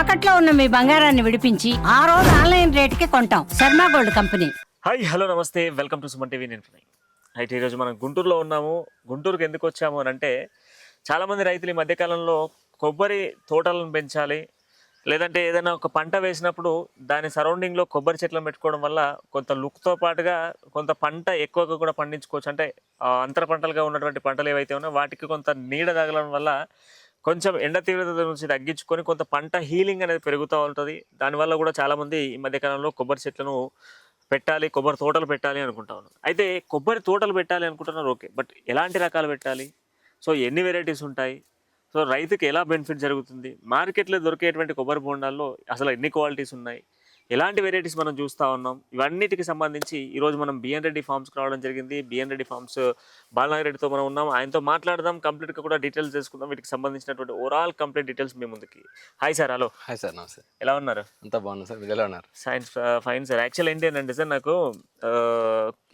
తాకట్లో ఉన్న మీ బంగారాన్ని విడిపించి ఆ రోజు ఆన్లైన్ రేటుకి కొంటాం. Sharma gold company. Hi hello నమస్తే. Welcome to Suman TV. నేను అయితే ఈరోజు మనం గుంటూరులో ఉన్నాము. గుంటూరుకి ఎందుకు వచ్చాము అని అంటే చాలామంది రైతులు ఈ మధ్యకాలంలో కొబ్బరి తోటలను పెంచాలి లేదంటే ఏదైనా ఒక పంట వేసినప్పుడు దాని సరౌండింగ్లో కొబ్బరి చెట్లను పెట్టుకోవడం వల్ల కొంత లుక్తో పాటుగా కొంత పంట ఎక్కువగా కూడా పండించుకోవచ్చు. అంటే అంతర పంటలుగా ఉన్నటువంటి పంటలు ఏవైతే ఉన్నాయో వాటికి కొంత నీడ తగలడం వల్ల కొంచెం ఎండ తీవ్రత నుంచి తగ్గించుకొని కొంత పంట హీలింగ్ అనేది పెరుగుతూ ఉంటుంది. దానివల్ల కూడా చాలామంది ఈ మధ్యకాలంలో కొబ్బరి చెట్లను పెట్టాలి కొబ్బరి తోటలు పెట్టాలి అనుకుంటా అయితే కొబ్బరి తోటలు పెట్టాలి అనుకుంటున్నారు ఓకే. బట్ ఎలాంటి రకాలు పెట్టాలి? సో ఎన్ని వెరైటీస్ ఉంటాయి? సో రైతుకి ఎలా బెనిఫిట్ జరుగుతుంది? మార్కెట్లో దొరికేటువంటి కొబ్బరి బోండాల్లో అసలు ఎన్ని క్వాలిటీస్ ఉన్నాయి? ఎలాంటి వెరైటీస్ మనం చూస్తూ ఉన్నాం? ఇవన్నిటికి సంబంధించి ఈరోజు మనం బిఎన్ రెడ్డి ఫార్మ్స్కి రావడం జరిగింది. బిఎన్ రెడ్డి ఫార్మ్స్ బాలనాగిరెడ్డితో మనం ఉన్నాం. ఆయనతో మాట్లాడదాం. కంప్లీట్గా కూడా డీటెయిల్స్ తెలుసుకుందాం. వీటికి సంబంధించినటువంటి ఓవరాల్ కంప్లీట్ డీటెయిల్స్ మీ ముందుకి. Hi sir hello hi sir నమస్తే. ఎలా ఉన్నారు? అంతా బాగున్నా సార్ మీరు ఎలా ఉన్నారు? సైన్స్ ఫైన్ సార్ యాక్చువల్ ఏంటి ఏంటంటే సార్ నాకు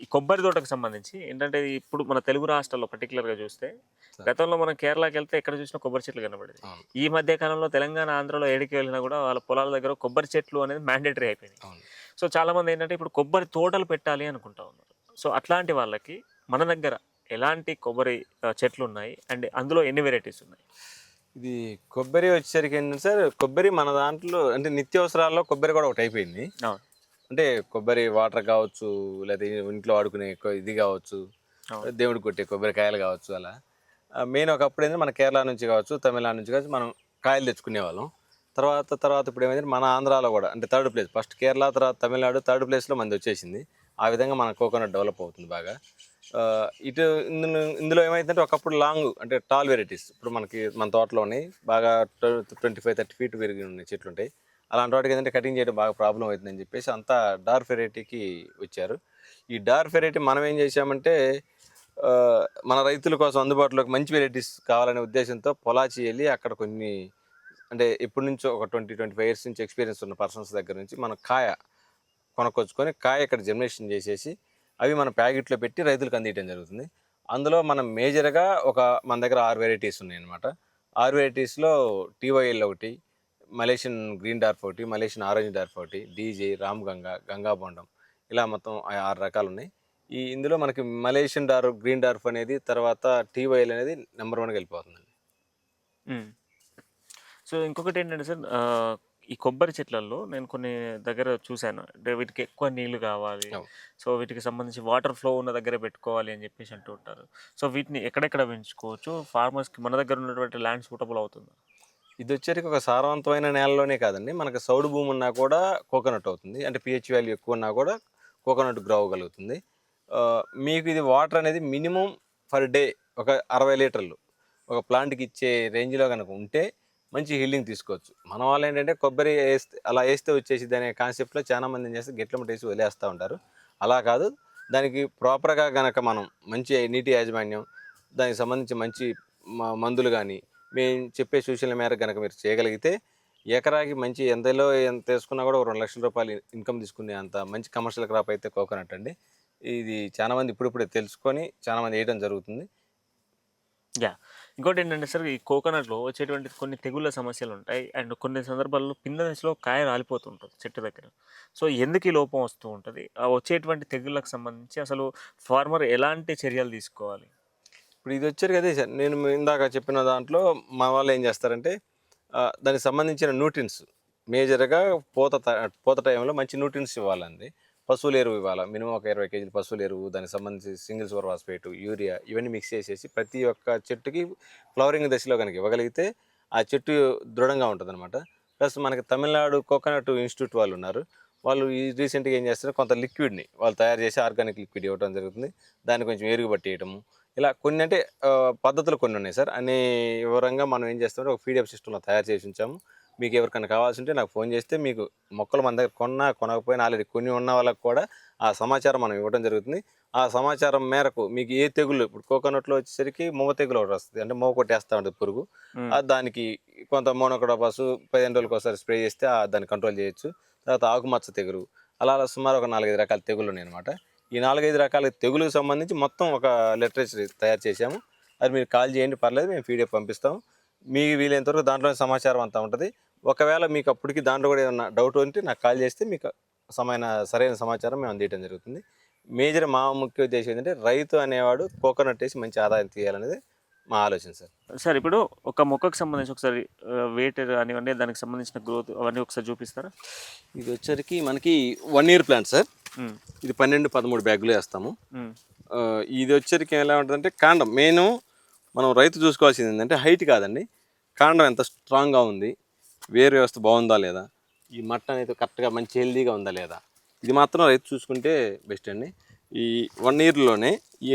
ఈ కొబ్బరి తోటకు సంబంధించి ఏంటంటే ఇప్పుడు మన తెలుగు రాష్ట్రాల్లో పర్టికులర్గా చూస్తే గతంలో మనం కేరళకి వెళ్తే ఎక్కడ చూసినా కొబ్బరి చెట్లు కనబడేది. ఈ మధ్య కాలంలో తెలంగాణ ఆంధ్రలో ఏడికి వెళ్ళినా కూడా వాళ్ళ పొలాల దగ్గర కొబ్బరి చెట్లు అనేది మ్యాండేటరీ అయిపోయింది అవును. సో చాలా మంది ఏంటంటే ఇప్పుడు కొబ్బరి తోటలు పెట్టాలి అనుకుంటా ఉన్నారు. సో అట్లాంటి వాళ్ళకి మన దగ్గర ఎలాంటి కొబ్బరి చెట్లు ఉన్నాయి? అండ్ అందులో ఎన్ని వెరైటీస్ ఉన్నాయి? ఇది కొబ్బరి వచ్చేసరికి ఏంటంటే సార్ కొబ్బరి మన దాంట్లో అంటే నిత్యావసరాల్లో కొబ్బరి కూడా ఒకటి అయిపోయింది. అంటే కొబ్బరి వాటర్ కావచ్చు లేదా ఇంట్లో వాడుకునే కొ- ఇది కావచ్చు. దేవుడికి కొట్టే కొబ్బరికాయలు కావచ్చు అలా. మెయిన్ ఒకప్పుడు ఏంటంటే మన కేరళ నుంచి కావచ్చు తమిళనాడు నుంచి కావచ్చు మనం కాయలు తెచ్చుకునే వాళ్ళం తర్వాత తర్వాత ఇప్పుడు ఏమైంది మన ఆంధ్రాలో కూడా అంటే థర్డ్ ప్లేస్ ఫస్ట్ కేరళ తర్వాత తమిళనాడు థర్డ్ ప్లేస్లో మంది వచ్చేసింది. ఆ విధంగా మన కోకోనట్ డెవలప్ అవుతుంది బాగా. ఇటు ఇందులో ఇందులో ఏమైందంటే ఒకప్పుడు లాంగ్ అంటే టాల్ వెరైటీస్ ఇప్పుడు మనకి మన తోటలో ఉన్నాయి బాగా ట్వంటీ ఫైవ్ థర్టీ ఫీట్ పెరిగి ఉన్నాయి చెట్లు ఉంటాయి. అలాంటి వాటికి ఏంటంటే కటింగ్ చేయడం బాగా ప్రాబ్లం అవుతుందని చెప్పేసి అంతా డార్క్ వెరైటీకి వచ్చారు. ఈ డార్క్ వెరైటీ మనం ఏం చేసామంటే మన రైతుల కోసం అందుబాటులోకి మంచి వెరైటీస్ కావాలనే ఉద్దేశంతో పొలాచి వెళ్ళి అక్కడ కొన్ని అంటే ఎప్పటి నుంచో ఒక ట్వంటీ ట్వంటీ ఫైవ్ ఇయర్స్ నుంచి ఎక్స్పీరియన్స్ ఉన్న పర్సన్స్ దగ్గర నుంచి మనం కాయ కొనుక్కొచ్చుకొని కాయ ఇక్కడ జనరేషన్ చేసేసి అవి మన ప్యాకెట్లో పెట్టి రైతులకు అందించడం జరుగుతుంది. అందులో మనం మేజర్గా ఒక మన దగ్గర ఆరు వెరైటీస్ ఉన్నాయి అనమాట ఆరు వెరైటీస్లో టీవైఎల్ ఒకటి మలేషియన్ గ్రీన్ డార్ఫ్ ఒకటి మలేషియన్ ఆరెంజ్ డార్ఫ్ ఒకటి డీజే రామ్ గంగా గంగా బొండం ఇలా మొత్తం ఆరు రకాలు ఉన్నాయి ఈ ఇందులో మనకి మలేషియన్ డార్ఫ్ గ్రీన్ డార్ఫ్ అనేది తర్వాత టీవైఎల్ అనేది నెంబర్ వన్గా వెళ్ళిపోతుందండి. సో ఇంకొకటి ఏంటంటే సార్ ఈ కొబ్బరి చెట్లలో నేను కొన్ని దగ్గర చూశాను. అంటే వీటికి ఎక్కువ నీళ్ళు కావాలి. సో వీటికి సంబంధించి వాటర్ ఫ్లో ఉన్న దగ్గర పెట్టుకోవాలి అని చెప్పేసి అంటూ ఉంటారు. సో వీటిని ఎక్కడెక్కడ పెంచుకోవచ్చు? ఫార్మర్స్కి మన దగ్గర ఉన్నటువంటి ల్యాండ్ సూటబుల్ అవుతుంది? ఇది వచ్చేసరికి ఒక సారవంతమైన నేలలోనే కాదండి. మనకి సౌడు భూమి ఉన్నా కూడా కోకోనట్ అవుతుంది. అంటే పిహెచ్ వాల్యూ ఎక్కువ ఉన్నా కూడా కోకోనట్ గ్రో అవ్వగలుగుతుంది. మీకు ఇది వాటర్ అనేది మినిమం ఫర్ డే ఒక అరవై లీటర్లు ఒక ప్లాంట్కి ఇచ్చే రేంజ్లో కనుక ఉంటే మంచి హీలింగ్ తీసుకోవచ్చు. మన వాళ్ళు ఏంటంటే కొబ్బరి వేస్తే అలా వేస్తే వచ్చేసి అనే కాన్సెప్ట్లో చాలా మంది ఏం చేస్తే గిట్ల ముట్టేసి వదిలేస్తూ ఉంటారు. అలా కాదు. దానికి ప్రాపర్గా కనుక మనం మంచి నీటి యాజమాన్యం దానికి సంబంధించి మంచి మందులు కానీ మేము చెప్పే సూచనల మేరకు కనుక మీరు చేయగలిగితే ఎకరాకి మంచి ఎంతలో ఎంత వేసుకున్నా కూడా ఒక రెండు లక్షల రూపాయలు ఇన్కమ్ తీసుకునే అంత మంచి కమర్షియల్ క్రాప్ అయితే కోకోనట్ అండి. ఇది చాలామంది ఇప్పుడిప్పుడే తెలుసుకొని చాలామంది వేయడం జరుగుతుంది. యా. ఇంకోటి ఏంటంటే సార్ ఈ కోకోనట్లో వచ్చేటువంటి కొన్ని తెగుళ్ళ సమస్యలు ఉంటాయి అండ్ కొన్ని సందర్భాల్లో పింద దశలో కాయ రాలిపోతుంటుంది చెట్టు దగ్గర. సో ఎందుకు ఈ లోపం వస్తూ ఉంటుంది? ఆ వచ్చేటువంటి తెగుళ్ళకు సంబంధించి అసలు ఫార్మర్ ఎలాంటి చర్యలు తీసుకోవాలి? ఇప్పుడు ఇది వచ్చారు కదా సార్ నేను ఇందాక చెప్పిన దాంట్లో మా వాళ్ళు ఏం చేస్తారంటే దానికి సంబంధించిన న్యూట్రిన్స్ మేజర్గా పూత పూత టైంలో మంచి న్యూట్రిన్స్ ఇవ్వాలండి. పశువుల ఎరువు ఇవ్వాలి? మినిమం ఒక ఇరవై కేజీలు పశువుల ఎరువు దానికి సంబంధించి సింగిల్ సూపర్ ఫాస్ఫేట్ యూరియా ఇవన్నీ మిక్స్ చేసేసి ప్రతి ఒక్క చెట్టుకి ఫ్లవరింగ్ దశలో కనుక ఇవ్వగలిగితే ఆ చెట్టు దృఢంగా ఉంటుంది అనమాట ప్లస్ మనకి తమిళనాడు కోకోనట్ ఇన్స్టిట్యూట్ వాళ్ళు ఉన్నారు. వాళ్ళు ఈ రీసెంట్గా ఏం చేస్తారు కొంత లిక్విడ్ని వాళ్ళు తయారు చేసి ఆర్గానిక్ లిక్విడ్ ఇవ్వడం జరుగుతుంది. దాన్ని కొంచెం ఎరుగు పట్టేయటము ఇలా కొన్ని అంటే పద్ధతులు కొన్ని ఉన్నాయి సార్. అన్ని వివరంగా మనం ఏం చేస్తామంటే ఒక పీడిఎఫ్ సిస్టంలో తయారు చేసి ఉంచాము. మీకు ఎవరికైనా కావాల్సి ఉంటే నాకు ఫోన్ చేస్తే మీకు మొక్కలు మన దగ్గర కొన్నా కొనకపోయినా ఆల్రెడీ కొన్ని ఉన్న వాళ్ళకి కూడా ఆ సమాచారం మనం ఇవ్వడం జరుగుతుంది. ఆ సమాచారం మేరకు మీకు ఏ తెగులు ఇప్పుడు కోకోనట్లో వచ్చేసరికి మొవ తెగులు ఒకటి వస్తుంది. అంటే మొవ కొట్టేస్తూ ఉంటుంది పురుగు. దానికి కొంత మోనోక్రోపాస్ పదిహేను రోజులకు ఒకసారి స్ప్రే చేస్తే ఆ దాన్ని కంట్రోల్ చేయొచ్చు. తర్వాత ఆకుమచ్చ తెగులు అలా అలా సుమారు ఒక నాలుగైదు రకాల తెగులు ఉన్నాయి అనమాట ఈ నాలుగైదు రకాల తెగులకు సంబంధించి మొత్తం ఒక లిటరేచర్ తయారు చేశాము. అది మీరు కాల్ చేయండి పర్లేదు మేము పీడిఎఫ్ పంపిస్తాము. మీకు వీలైనంత వరకు దాంట్లో సమాచారం అంతా ఉంటుంది. ఒకవేళ మీకు అప్పటికి దాంట్లో కూడా ఏమన్నా డౌట్ ఉంటే నాకు కాల్ చేస్తే మీకు సమైన సరైన సమాచారం మేము అందించడం జరుగుతుంది. మేజర్ మా ముఖ్య ఉద్దేశం ఏంటంటే రైతు అనేవాడు కోకోనట్ వేసి మంచి ఆదాయం తీయాలనేది మా ఆలోచన సార్. సార్ ఇప్పుడు ఒక మొక్కకు సంబంధించి ఒకసారి వెయిట్ కానివ్వండి దానికి సంబంధించిన గ్రోత్ అవన్నీ ఒకసారి చూపిస్తారా? ఇది వచ్చరికి మనకి వన్ ఇయర్ ప్లాంట్ సార్. ఇది పన్నెండు పదమూడు బ్యాగులు వేస్తాము. ఇది వచ్చరికి ఎలా ఉంటుందంటే కాండం మెయిన్ మనం రైతు చూసుకోవాల్సింది ఏంటంటే హైట్ కాదండి. కాండం ఎంత స్ట్రాంగ్గా ఉంది. వేరు వ్యవస్థ బాగుందా లేదా? ఈ మట్ట అనేది కరెక్ట్గా మంచి హెల్దీగా ఉందా లేదా? ఇది మాత్రం రైతు చూసుకుంటే బెస్ట్ అండి. ఈ వన్ ఇయర్లోనే ఈ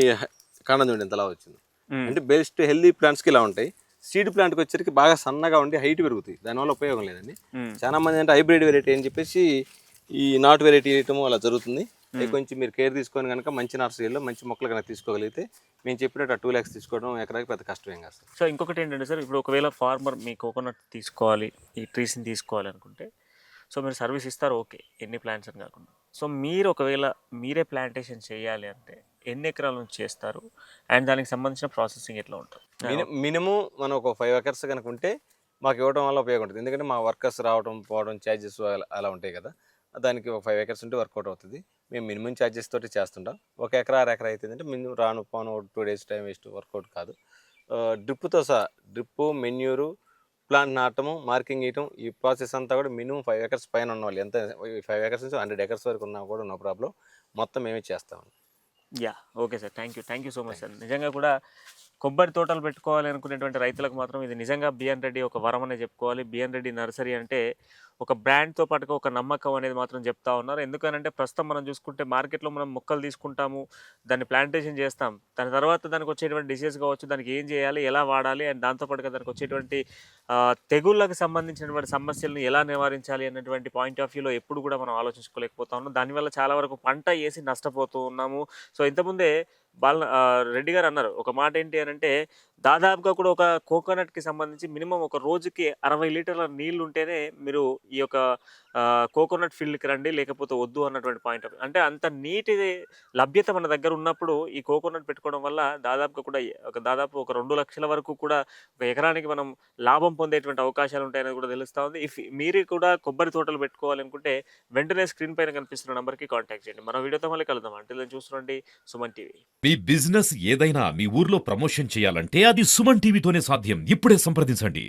కాండం చూడండి ఎంతలా వచ్చింది. అంటే బెస్ట్ హెల్దీ ప్లాంట్స్కి ఇలా ఉంటాయి. సీడ్ ప్లాంట్కి వచ్చరికి బాగా సన్నగా ఉండి హైట్ పెరుగుతాయి. దానివల్ల ఉపయోగం లేదండి. చాలా మంది అంటే హైబ్రిడ్ వెరైటీ అని చెప్పేసి ఈ నాటు వెరైటీ వేయటం అలా జరుగుతుంది. కొంచెం మీరు కేర్ తీసుకొని కనుక మంచి నర్సరీలో మంచి మొక్కలు కనుక తీసుకోగలిగితే మేము చెప్పినట్టు టూ ల్యాక్స్ తీసుకోవడం ఎకరాకి పెద్ద కష్టమేం కాదు సార్. సో ఇంకొకటి ఏంటంటే సార్ ఇప్పుడు ఒకవేళ ఫార్మర్ మీ కోకోనట్ తీసుకోవాలి ఈ ట్రీస్ని తీసుకోవాలి అనుకుంటే సో మీరు సర్వీస్ ఇస్తారు ఓకే ఎన్ని ప్లాంట్స్ అని కాకుండా. సో మీరు ఒకవేళ మీరే ప్లాంటేషన్ చేయాలి అంటే ఎన్ని ఎకరాల నుంచి చేస్తారు? అండ్ దానికి సంబంధించిన ప్రాసెసింగ్ ఎట్లా ఉంటుంది? మిని మినిమం మనం ఒక ఫైవ్ ఎకర్స్ కనుక ఉంటే మాకు ఇవ్వడం వల్ల ఉపయోగం ఉంటుంది. ఎందుకంటే మా వర్కర్స్ రావడం పోవడం ఛార్జెస్ అలా ఉంటాయి కదా. దానికి ఒక ఫైవ్ ఎకర్స్ ఉంటే వర్కౌట్ అవుతుంది. మేము మినిమం ఛార్జెస్ తోటి చేస్తుంటాం. ఒక ఎకరా అర ఎకరా అయితే మినిమం రాను పోను two days time waste workout కాదు. డ్రిప్తో సహా డ్రిప్పు మెన్యూరు ప్లాంట్ నాటము మార్కింగ్ వేయటం ఈ ప్రాసెస్ అంతా కూడా మినిమం ఫైవ్ ఎకర్స్ పైన ఉన్న వాళ్ళు. ఎంత ఫైవ్ ఎకర్స్ నుంచి హండ్రెడ్ ఎకర్స్ వరకు ఉన్నా కూడా నో ప్రాబ్లం మొత్తం మేమే చేస్తాం yeah okay sir thank you thank you so much sir నిజంగా కూడా కొబ్బరి తోటలు పెట్టుకోవాలి అనుకునేటువంటి రైతులకు మాత్రం ఇది నిజంగా బిఎన్ రెడ్డి ఒక వరం అనే చెప్పుకోవాలి. బిఎన్ రెడ్డి నర్సరీ అంటే ఒక బ్రాండ్తో పాటుగా ఒక నమ్మకం అనేది మాత్రం చెప్తా ఉన్నారు. ఎందుకనంటే ప్రస్తుతం మనం చూసుకుంటే మార్కెట్లో మనం మొక్కలు తీసుకుంటాము దాన్ని ప్లాంటేషన్ చేస్తాం. దాని తర్వాత దానికి వచ్చేటువంటి డిసీజ్ కావచ్చు దానికి ఏం చేయాలి ఎలా వాడాలి అండ్ దాంతోపాటుగా దానికి వచ్చేటువంటి తెగుళ్ళకు తెగుళ్ళకి సంబంధించినటువంటి సమస్యలను ఎలా నివారించాలి అన్నటువంటి పాయింట్ ఆఫ్ వ్యూలో ఎప్పుడు కూడా మనం ఆలోచించుకోలేకపోతా ఉన్నాం. దానివల్ల చాలా వరకు పంట వేసి నష్టపోతూ ఉన్నాము. సో ఇంతకుముందే బాల రెడ్డి గారు అన్నారు ఒక మాట ఏంటి అని అంటే దాదాపుగా కూడా ఒక కోకోనట్కి సంబంధించి మినిమం ఒక రోజుకి అరవై లీటర్ల నీళ్ళు ఉంటేనే మీరు ఈ యొక్క కోకోనట్ ఫీల్డ్కి రండి లేకపోతే వద్దు అన్నటువంటి పాయింట్ అంటే అంత నీటి లభ్యత మన దగ్గర ఉన్నప్పుడు ఈ కోకోనట్ పెట్టుకోవడం వల్ల దాదాపుగా కూడా ఒక దాదాపు ఒక రెండు లక్షల వరకు కూడా ఒక ఎకరానికి మనం లాభం పొందేటువంటి అవకాశాలు ఉంటాయని కూడా తెలుస్తూ ఉంది. ఇఫ్ మీరు కూడా కొబ్బరి తోటలు పెట్టుకోవాలనుకుంటే వెంటనే స్క్రీన్ పైన కనిపిస్తున్న నెంబర్కి కాంటాక్ట్ చేయండి. మన వీడియోతో మళ్ళీ కలుద్దాం. అంటే చూస్తుండీ సుమన్ టీవీ. మీ బిజినెస్ ఏదైనా మీ ఊర్లో ప్రమోషన్ చేయాలంటే అది సుమన్ టీవీతోనే సాధ్యం. ఇప్పుడే సంప్రదించండి.